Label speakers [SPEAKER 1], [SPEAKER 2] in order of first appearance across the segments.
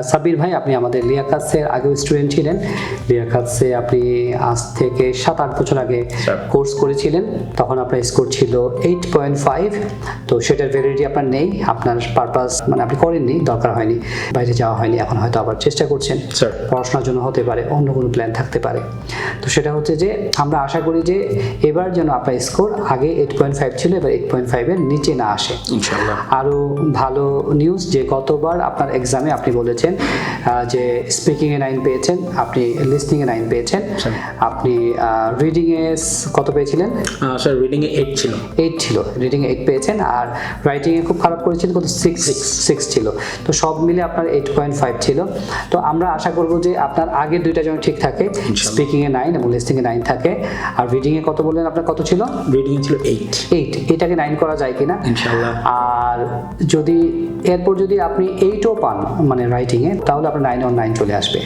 [SPEAKER 1] সাবির ভাই আপনি আমাদের লিয়াকাতসের আগেও স্টুডেন্ট ছিলেন। লিয়াকাতসে আপনি আজ থেকে সাত আট বছর আগে কোর্স করেছিলেন। তখন আপনার স্কোর ছিল এইট পয়েন্ট ফাইভ তো সেটার ভ্যালিডিটি আপনার নেই। আপনার পারপাস মানে আপনি করেননি দরকার হয়নি। বাইরে যাওয়া হয়নি এখন হয়তো আবার চেষ্টা করছেন। পড়াশোনার জন্য হতে পারে অন্য কোনো প্ল্যান থাকতে পারে। তো সেটা হচ্ছে যে আমরা আশা করি যে এবার যেন আপনার স্কোর আগে এইট পয়েন্ট ফাইভ ছিল এবার এইট পয়েন্ট ফাইভের নিচে না আসে। আরও ভালো নিউজ যে গতবার আপনার এক্সামে আপনি বলেছেন আহ, যে স্পিকিংয়ে নাইন পেয়েছেন আপনি লিসনিংয়ে নাইন পেয়েছেন। আপনি রিডিংয়ে কত পেয়েছিলেন?
[SPEAKER 2] স্যার রিডিং এ এইট ছিল।
[SPEAKER 1] এইট ছিল রিডিংয়ে এইট পেয়েছেন আর রাইটিংয়ে খুব খারাপ করেছিলেন কত সিক্স সিক্স ছিল। তো সব মিলে আপনার এইট পয়েন্ট ফাইভ ছিল। তো আমরা আশা করব যে আপনার আগের দুইটা যেন ঠিক থাকে স্পিকিংয়ে নাইন এবং লিসনিংয়ে নাইন থাকে। আর রিডিংয়ে কত বললেন আপনার কত ছিল?
[SPEAKER 2] রিডিং এ ছিল এইট
[SPEAKER 1] এইট এটাকে নাইন করা যায় কিনা?
[SPEAKER 2] ইনশাআল্লাহ।
[SPEAKER 1] আর যদি এরপর যদি আপনি এইটও পান মানে রাইটিংয়ে তাহলে আপনার নাইন অন নাইন চলে আসবে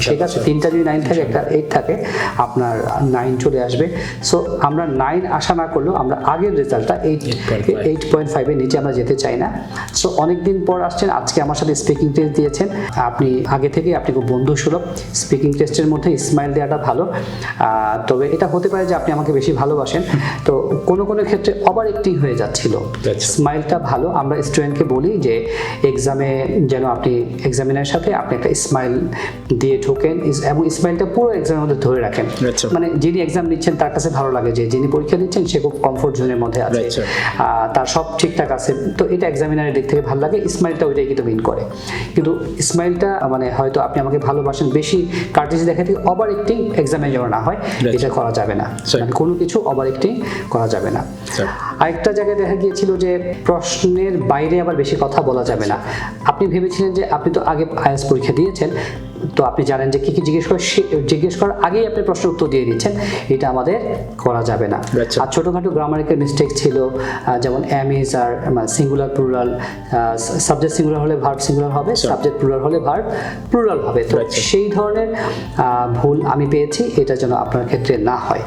[SPEAKER 1] ঠিক আছে তিনটা যদি নাইন থাকে একটা এইট থাকে আপনার নাইন চলে আসবে। সো আমরা নাইন আশা না করলেও আমরা আগের রেজাল্টটা এইট
[SPEAKER 2] 8.5
[SPEAKER 1] এইট পয়েন্ট ফাইভের নিচে আমরা যেতে চাই না। সো অনেক দিন পর আসছেন আজকে আমার সাথে স্পিকিং টেস্ট দিয়েছেন। আপনি আগে থেকে আপনি খুব বন্ধু সুলভ স্পিকিং টেস্টের মধ্যে স্মাইল দেওয়াটা ভালো। তবে এটা হতে পারে যে আপনি আমাকে বেশি ভালোবাসেন। তো কোনো কোনো ক্ষেত্রে ওভার অ্যাক্টিং হয়ে যাচ্ছিল।
[SPEAKER 2] আচ্ছা।
[SPEAKER 1] স্মাইলটা ভালো। আমরা স্টুডেন্টকে বলি যে এক্সামে যেন আপনি এক্সামিনের সাথে আপনি একটা স্মাইল দিয়ে ঢোকেন এবং স্মাইলটা পুরো এক্সামের মধ্যে ধরে রাখেন।
[SPEAKER 2] আচ্ছা।
[SPEAKER 1] মানে যিনি এক্সাম নিচ্ছেন তার কাছে ভালো লাগে যে যিনি পরীক্ষা দিচ্ছেন সে খুব কমফোর্ট জোনের মধ্যে আছে। তার সব ঠিকঠাক আছে। তো এটা এক্সামিনারের দিক থেকে ভালো লাগে। স্মাইলটা ওইটাই কিন্তু মিন করে। কিন্তু স্মাইলটা মানে হয়তো আপনি আমাকে ভালোবাসেন বেশি কার্টিসি দেখা থেকে ওভার অ্যাক্টিং এক্সামে যেন না হয় এটা করা যাবে না। মানে কোনো কিছু ওভার অ্যাক্টিং করা যাবে না। আরেকটা জায়গায় দেখা গিয়েছিল যে প্রশ্নের বাইরে আবার বেশি কথা বলা যাবে না। আপনি ভেবেছিলেন যে আপনি তো আগে আইএস পরীক্ষা দিয়েছেন তো আপনি জানেন যে কি কি জিজ্ঞেস করে সে- জিজ্ঞেস করার আগেই আপনি প্রশ্ন উত্তর দিয়ে দিচ্ছেন। এটা আমাদের করা যাবে না।
[SPEAKER 2] আচ্ছা।
[SPEAKER 1] আর ছোটোখাটো গ্রামারিক্যাল মিস্টেক ছিল যেমন am is are singular plural subject singular হলে ভার্ব সিঙ্গুলার হবে সাবজেক্ট প্লুরাল হলে ভার্ব প্লুরাল হবে। তো সেই ধরনের ভুল আমি পেয়েছি এটা যেন আপনার ক্ষেত্রে না হয়।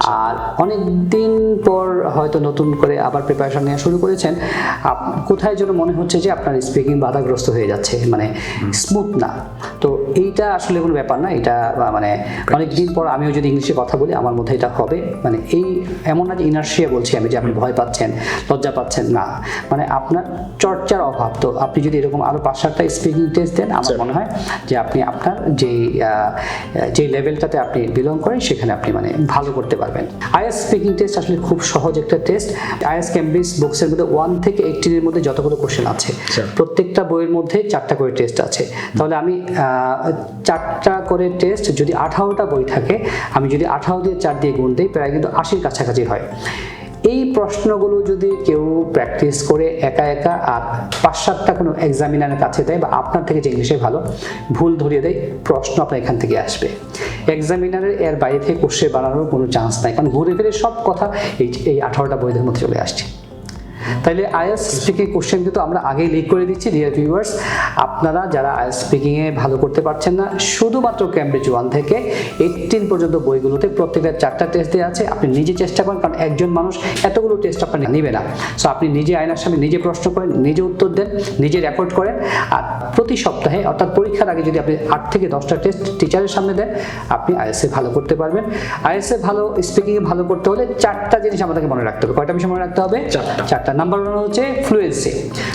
[SPEAKER 1] আর অনেক দিন পর হয়তো নতুন করে আবার প্রিপারেশন নেওয়া শুরু করেছেন। কোথায় যেন মনে হচ্ছে যে আপনার স্পিকিং বাধাগ্রস্ত হয়ে যাচ্ছে মানে স্মুথ না। তো এইটা আসলে কোনো ব্যাপার না এটা মানে অনেক দিন পর আমিও যদি ইংলিশে কথা বলি আমার মধ্যে এটা হবে। মানে এই এমন না যে ইনার্সিয়া বলছি আমি যে আপনি ভয় পাচ্ছেন লজ্জা পাচ্ছেন না। মানে আপনার চর্চার অভাব তো আপনি যদি এরকম আরও পাঁচ সাতটা স্পিকিং টেস্ট দেন আমার মনে হয় যে আপনি আপনার যেই যে লেভেলটাতে আপনি বিলং করেন সেখানে আপনি মানে ভালো করতে পারবেন। আইএস স্পিকিং টেস্ট আসলে খুব সহজ একটা টেস্ট আইএস ক্যাম্ব্রিজ বুকসের মধ্যে ওয়ান থেকে এইটিনের মধ্যে যতগুলো কোশ্চেন আছে প্রত্যেকটা বইয়ের মধ্যে চারটা করে টেস্ট আছে। তাহলে আমি চারটা করে টেস্ট যদি আঠারোটা বই থাকে, আমি যদি আঠারো দিয়ে চার দিয়ে গুণ দিই, প্রায় কিন্তু আশির কাছাকাছি হয়। এই প্রশ্নগুলো যদি কেউ প্র্যাকটিস করে একা একা, আর পাঁচ সাতটা কোনো এক্সামিনারের কাছে দেয় বা আপনার থেকে যে ইংলিশে ভালো, ভুল ধরিয়ে দেয়, প্রশ্ন আপনার এখান থেকে আসবে। এক্সামিনারের এর বাইরে থেকে কোশ্চেন বানানোর কোনো চান্স নাই, কারণ ঘুরে ফিরে সব কথা এই এই আঠারোটা বইদের মধ্যে চলে আসছে। তাইলে আইএস স্পিকিং কোশ্চেন কিন্তু আমরা আগেই লিক করে দিচ্ছি ডিয়ার ভিউয়ার্স আপনারা যারা আইএস স্পিকিংয়ে ভালো করতে পারছেন না শুধুমাত্র ক্যামব্রিজ ওয়ান থেকে এইটিন পর্যন্ত বইগুলোতে প্রত্যেকটা চারটা টেস্ট দেওয়া আছে। আপনি নিজে চেষ্টা করেন কারণ একজন মানুষ এতগুলো টেস্ট আপনার নেবে না। সো আপনি নিজে আয়নার সামনে নিজে প্রশ্ন করেন নিজে উত্তর দেন নিজে রেকর্ড করেন। আর প্রতি সপ্তাহে অর্থাৎ পরীক্ষার আগে যদি আপনি আট থেকে দশটা টেস্ট টিচারের সামনে দেন আপনি আইএসএ ভালো করতে পারবেন। আইএসএ ভালো স্পিকিংয়ে ভালো করতে হলে চারটা জিনিস আমাদেরকে মনে রাখতে হবে। কয়টা বিষয় মনে রাখতে হবে?
[SPEAKER 2] চারটা।
[SPEAKER 1] নাম্বার ওয়ান হচ্ছে ফ্লুয়েন্সি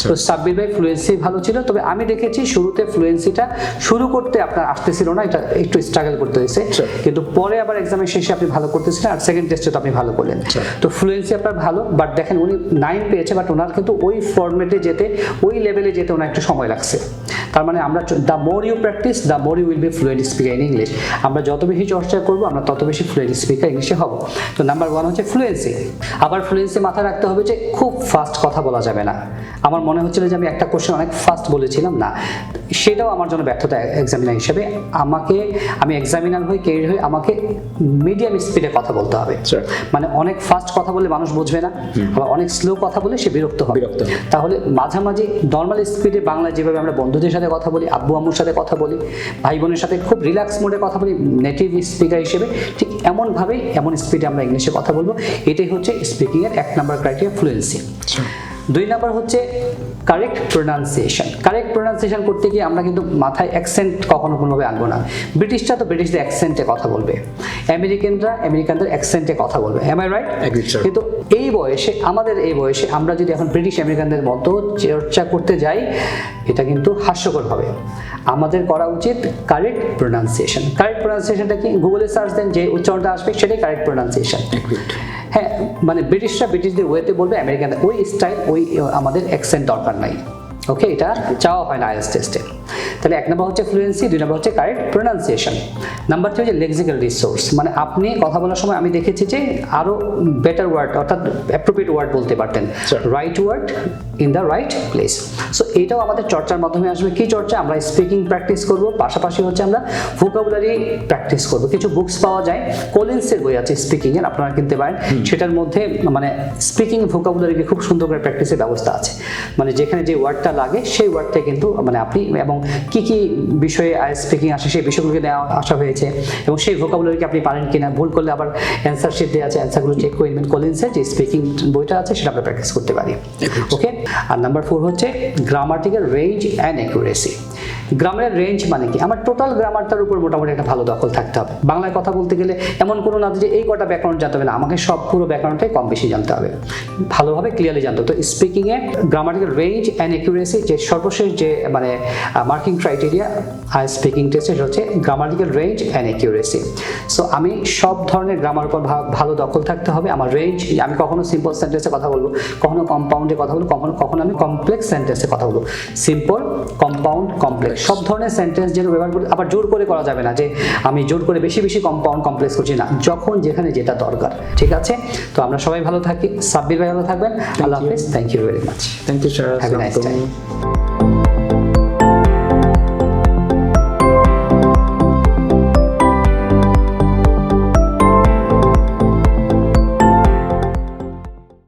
[SPEAKER 1] তো সাব্বির ভাই ফ্লুয়েন্সি ভালো ছিল তবে আমি দেখেছি শুরুতে ফ্লুয়েন্সিটা শুরু করতে আপনার আসতেছিল না এটা একটু স্ট্রাগল করতে হয়েছে। কিন্তু পরে আবার এক্সামের শেষে আপনি ভালো করতেছিলেন আর সেকেন্ড টেস্টে তো আপনি ভালো করলেন। তো ফ্লুয়েন্সি আপনার ভালো বাট দেখেন উনি নাইন পেয়েছে বাট ওনার কিন্তু ওই ফর্মেটে যেতে ওই লেভেলে যেতে ওনার একটু সময় লাগছে। তার মানে আমরা the more you practise the more you will be fluent speaker in English আমরা যত বেশি চর্চা করব আমরা তত বেশি ফ্লুয়েন্ট স্পিকার ইংলিশে হব। তো নাম্বার ওয়ান হচ্ছে ফ্লুয়েন্সি আবার ফ্লুয়েন্সি মাথায় রাখতে হবে যে খুব ফাস্ট কথা বলা যাবে না। আমার মনে হচ্ছিল যে আমি একটা কোশ্চেন অনেক ফাস্ট বলেছিলাম না। সেটাও আমার জন্য ব্যর্থতা এক্সামিনার হিসেবে আমাকে আমি এক্সামিনার হই কেরিয়ার হই আমাকে মিডিয়াম স্পিডে কথা বলতে হবে। মানে অনেক ফাস্ট কথা বলে মানুষ বুঝবে না আবার অনেক স্লো কথা বলে সে বিরক্ত হবে।
[SPEAKER 2] বিরক্ত
[SPEAKER 1] তাহলে মাঝামাঝি নর্মাল স্পিডে বাংলা যেভাবে আমরা বন্ধুদের সাথে কথা বলি আব্বু আম্মুর সাথে কথা বলি ভাই বোনের সাথে খুব রিল্যাক্স মোডে কথা বলি নেটিভ স্পিকার হিসেবে ঠিক এমনভাবেই এমন স্পিডে আমরা ইংলিশে কথা বলব। এটাই হচ্ছে স্পিকিংয়ের এক নাম্বার ক্রাইটেরিয়া ফ্লুয়েন্সি দুই নাম্বার হচ্ছে কারেক্ট প্রোনাউন্সিয়েশন কারেক্ট প্রোনাউন্সিয়েশন করতে গিয়ে আমরা কিন্তু মাথায় অ্যাকসেন্ট কখনো কোনোভাবে আনব না। ব্রিটিশরা তো ব্রিটিশদের অ্যাকসেন্টে কথা বলবে। আমেরিকানরা আমেরিকানদের অ্যাকসেন্টে কথা বলবে। এম আই রাইট কিন্তু এই বয়সে আমাদের এই বয়সে আমরা যদি এখন ব্রিটিশ আমেরিকানদের মতো চর্চা করতে যাই এটা কিন্তু হাস্যকর হবে। আমাদের করা উচিত কারেক্ট প্রোনাউন্সিয়েশন কারেক্ট প্রোনাউন্সিয়েশনটা কি? গুগলে সার্চ দেন যে উচ্চারণটা আসবে সেটাই কারেক্ট প্রোনাউন্সিয়েশন হ্যাঁ মানে ব্রিটিশরা ব্রিটিশদের ওয়েতে বলবে আমেরিকানদের, ওই স্টাইল ওই, আমাদের অ্যাকসেন্ট দরকার নাই। ওকে এটা চাওয়া হয় না আইএস টেস্টে তাহলে এক নম্বর হচ্ছে ফ্লুয়েন্সি দুই নম্বর হচ্ছে কারেক্ট প্রোনাউন্সিয়েশন নাম্বার থ্রি হচ্ছে লেক্সিক্যাল রিসোর্স মানে আপনি কথা বলার সময় আমি দেখেছি যে আরও বেটার ওয়ার্ড অর্থাৎ অ্যাপ্রোপ্রিয়েট ওয়ার্ড বলতে পারতেন। Right word in the right place so এটাও আমাদের চর্চার মাধ্যমে আসবে। কি চর্চা? আমরা স্পিকিং প্র্যাকটিস করব পাশাপাশি হচ্ছে আমরা ভোকাবুলারি প্র্যাকটিস করব। কিছু বুকস পাওয়া যায়। কোলিন্সের বই আছে স্পিকিং এর আপনারা কিনতে পারেন। সেটার মধ্যে মানে স্পিকিং ভোকাবুলারিকে খুব সুন্দর করে প্র্যাকটিসের ব্যবস্থা আছে। মানে যেখানে যে ওয়ার্ডটা লাগে সেই ওয়ার্ডটা কিন্তু মানে আপনি এবং কি কি বিষয়ে আই স্পিকিং আসে সেই বিষয়গুলোকে নেওয়া আসা হয়েছে। এবং সেই ভোকাবুলারিকে আপনি পারেন কিনা ভুল করলে আবার অ্যান্সার শিট দেওয়া আছে অ্যান্সারগুলো চেক করে নেবেন। কলিন্সের যে স্পিকিং বইটা আছে সেটা আমরা প্র্যাকটিস করতে পারি। ওকে আর নাম্বার ফোর হচ্ছে গ্রামাটিক্যাল রেঞ্জ অ্যান্ড অ্যাকুরেসি গ্রামারের রেঞ্জ মানে কি? আমার টোটাল গ্রামারটার উপর মোটামুটি একটা ভালো দখল থাকতে হবে। বাংলায় কথা বলতে গেলে এমন কোনো না যে এই কটা ব্যাকরণ জানতে হবে না। আমাকে সব পুরো ব্যাকরণটাই কম বেশি জানতে হবে। ভালোভাবে ক্লিয়ারলি জানতে তো স্পিকিংয়ে গ্রামাটিক্যাল রেঞ্জ অ্যান্ড অ্যাকুরেসি যে সর্বশেষ যে মানে মার্কিং ক্রাইটেরিয়া আর স্পিকিং টেস্টে সেটা হচ্ছে grammatical range and accuracy so আমি সব ধরনের গ্রামার উপর ভালো দখল থাকতে হবে। আমার রেঞ্জ আমি কখনো সিম্পল সেন্টেন্সে কথা বলব, কখনো কম্পাউন্ডে কথা বলব, কখনো কখনো আমি কমপ্লেক্স সেন্টেন্সে কথা বলব। সিম্পল কম্পাউন্ড কমপ্লেক্স সব ধরনের সেন্টেন্স যেন ব্যবহার করি আবার জোর করে করা যাবে না যে আমি জোর করে বেশি বেশি কম্পাউন্ড কমপ্লেক্স করছি না যখন যেখানে যেটা দরকার ঠিক আছে? তো আমরা সবাই ভালো থাকি সাব্বির ভাই ভালো থাকবেন আল্লাহ হাফেজ thank you very much
[SPEAKER 2] thank you sir
[SPEAKER 1] have a nice time.